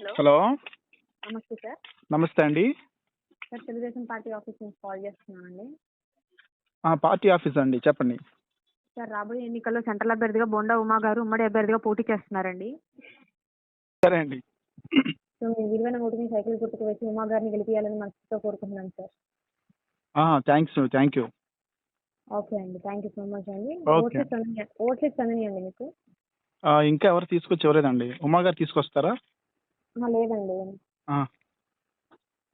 Hello. నమస్తే sir. నమస్తే అండి. సార్ తెలుగుదేశం పార్టీ ఆఫీస్ నుంచి కాల్ చేస్తున్నానండి. ఆ, పార్టీ ఆఫీస్ అండి చెప్పండి. సార్ రాబోయే ఎన్నికల్లో సెంట్రల్ అభ్యర్థిగా బొండా ఉమా గారు ఉమ్మడి అభ్యర్థిగా పోటీ చేస్తున్నారండి. సరే అండి. సో మీ విలువైన ఓటుని సైకిల్ గుర్తుకు వేసి ఉమా గారిని గెలిపించాలని మనసుతో కోరుకుంటున్నాను sir. Thanks thank you. Okay అండి థ్యాంక్ యూ సో మచ్ అండి. ఓట్లిస్ట్ అందినాయండి మీకు? ఇంకా ఎవరు తీసుకొచ్చి ఇవ్వలేదండి. ఉమా గారు తీసుకొస్తారా? లేదండి.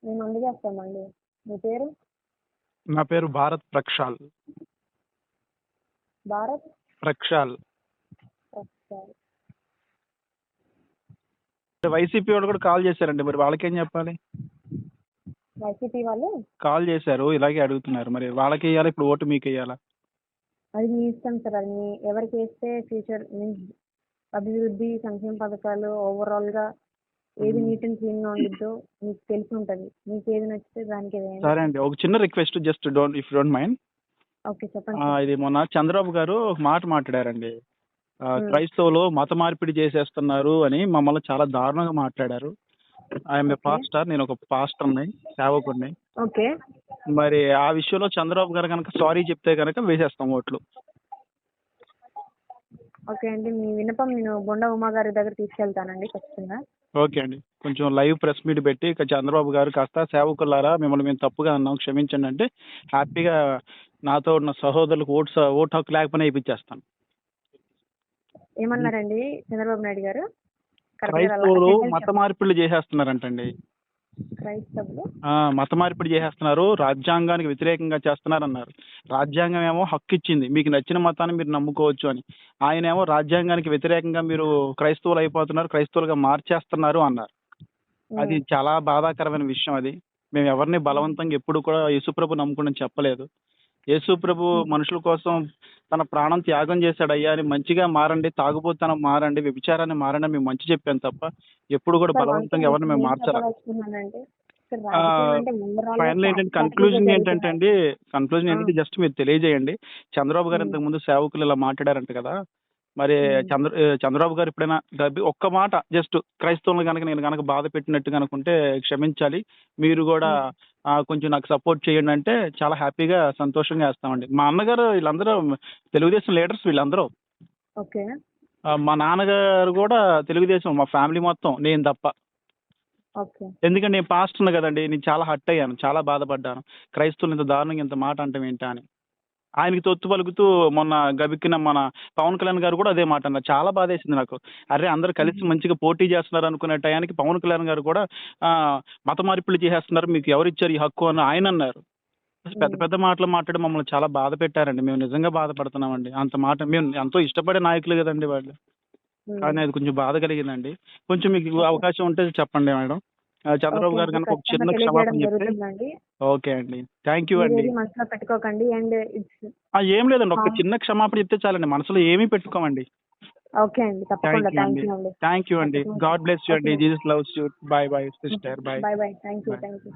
మేము అందజేస్తామండి మీ పేరు? నా పేరు భారత్ ప్రక్షాల్. భారత్? ప్రక్షాల్. సార్ వైసీపీ వాళ్ళు కూడా కాల్ చేశారండి. మరి వాళ్ళకేం చెప్పాలి? వైసీపీ వాళ్ళు? కాల్ చేశారు. ఇలాగే అడుగుతున్నారు. మరి వాళ్ళకి వేయాలా? ఇప్పుడు ఓటు మీకు వేయాలా? అది మీ ఇష్టం సార్. అది మీ ఎవరికి వేస్తే ఫ్యూచర్ మీన్స్ అభివృద్ధి సంక్షేమ పథకాలు ఓవరాల్గా ఏది నీట్ అండ్ క్లీన్గా ఉండిద్దో మీకు తెలిసి ఉంటది. మీకు ఏది నచ్చితే దానికి సరే అండి. ఒక చిన్న request just don't if don't mind. Okay చెప్పండి. ఇది మొన్న చంద్రబాబు గారు ఒక మాట మాట్లాడారండి. క్రైస్తవులు మత మార్పిడి చేసేస్తున్నారు అని మమ్మల్ని చాలా దారుణంగా మాట్లాడారు. I'm a. పాస్టర్ నేను ఒక పాస్టర్ని సేవకుడిని. ఓకే. మరి ఆ విషయంలో చంద్రబాబు గారు కనుక సారీ చెప్తే కనుక వేసేస్తాం ఓట్లు. ఓకే అండి మీ విన్నపం నేను బొండా ఉమా గారి దగ్గర తీసుకెళ్తానండి ఖచ్చితంగా. ఓకే అండి. కొంచెం లైవ్ ప్రెస్ మీట్ పెట్టి ఇక చంద్రబాబు గారు కాస్త సేవకులారా మిమ్మల్ని మేము తప్పుగా అన్నాం క్షమించండి అంటే హ్యాపీగా నాతో ఉన్న సహోదరులకు ఓటు స- ఓటు హక్కు లేకపోయినా ఇప్పించేస్తాను ఏమన్నారండి చంద్రబాబు నాయుడు గారు? క్రైస్తవులు మత మార్పిళ్ళు చేసేస్తున్నారంటండి. క్రైస్తవులు? మత మార్పిడి చేసేస్తున్నారు. రాజ్యాంగానికి వ్యతిరేకంగా చేస్తున్నారన్నారు. రాజ్యాంగం ఏమో హక్కు ఇచ్చింది. మీకు నచ్చిన మతాన్ని మీరు నమ్ముకోవచ్చు అని. ఆయన ఏమో రాజ్యాంగానికి వ్యతిరేకంగా మీరు క్రైస్తవులు అయిపోతున్నారు క్రైస్తవులుగా మార్చేస్తున్నారు అన్నారు. అది చాలా బాధాకరమైన విషయం అది. మేము ఎవరిని బలవంతంగా ఎప్పుడు కూడా యేసుప్రభు నమ్ముకుని చెప్పలేదు. యేసుప్రభు మనుషుల కోసం తన ప్రాణం త్యాగం చేశాడు అయ్యా అని మంచిగా మారండి తాగుబోతనం మారండి వ్యభిచారాన్ని మారండి మేము మంచి చెప్పాను తప్ప ఎప్పుడు కూడా బలవంతంగా ఎవరిని మేము గా ఫైనల్ ఏంటంటే కన్క్లూజన్ ఏంటంటే అండి కన్క్లూజన్ ఏంటంటే జస్ట్ మీరు తెలియజేయండి. చంద్రబాబు గారు. ఇంతకు ముందు సేవకులు ఇలా మాట్లాడారంట కదా మరి. చంద్ర చంద్రబాబు గారు ఎప్పుడైనా ఒక్క మాట జస్ట్ క్రైస్తవులను కనుక నేను కనుక బాధ పెట్టినట్టు కనుకుంటే క్షమించాలి. మీరు కూడా కొంచెం నాకు సపోర్ట్ చేయండి అంటే చాలా హ్యాపీగా సంతోషంగా వేస్తామండి. మా అన్నగారు వీళ్ళందరూ తెలుగుదేశం లీడర్స్ వీళ్ళందరూ. ఓకే. మా నాన్నగారు కూడా తెలుగుదేశం మా ఫ్యామిలీ మొత్తం నేను తప్ప. ఎందుకంటే నేను పాస్టర్ కదండి నేను చాలా హట్ అయ్యాను చాలా బాధపడ్డాను. క్రైస్తవులు ఇంత దారుణంగా ఇంత మాట అంటాం ఏంటా అని. ఆయనకి తొత్తు పలుకుతూ మొన్న గబిక్కిన మన పవన్ కళ్యాణ్ గారు కూడా అదే మాట అన్నారు. చాలా బాధేసింది నాకు. అరే అందరు కలిసి మంచిగా పోటీ చేస్తున్నారు అనుకునే టయానికి పవన్ కళ్యాణ్ గారు కూడా మత మార్పిడి చేసేస్తున్నారు మీకు ఎవరు ఇచ్చారు ఈ హక్కు అని ఆయన అన్నారు. పెద్ద పెద్ద మాటలు మాట్లాడి మమ్మల్ని చాలా బాధ పెట్టారండి. మేము నిజంగా బాధపడుతున్నామండి. అంత మాట మేము ఎంతో ఇష్టపడే నాయకులు కదండి వాళ్ళు. కానీ అది కొంచెం బాధ కలిగిందండి. కొంచెం మీకు అవకాశం ఉంటే చెప్పండి మేడం. చంద్రబాబు గారు కనుక ఒక చిన్న క్షమాపణ చెప్తే ఓకే అండి. థ్యాంక్ యూ అండి. మనసులో పెట్టుకోకండి. అండ్ ఏం లేదండి. ఒక. చిన్న క్షమాపణ చెప్తే చాలండి. మనసులో ఏమీ పెట్టుకోమండి. ఓకే అండి. తప్పకుండా. థ్యాంక్ యూ అండి. థ్యాంక్ యూ అండి. గాడ్ బ్లెస్ యూ అండి. Jesus loves you. Bye bye sister. Bye. Bye thank you thank you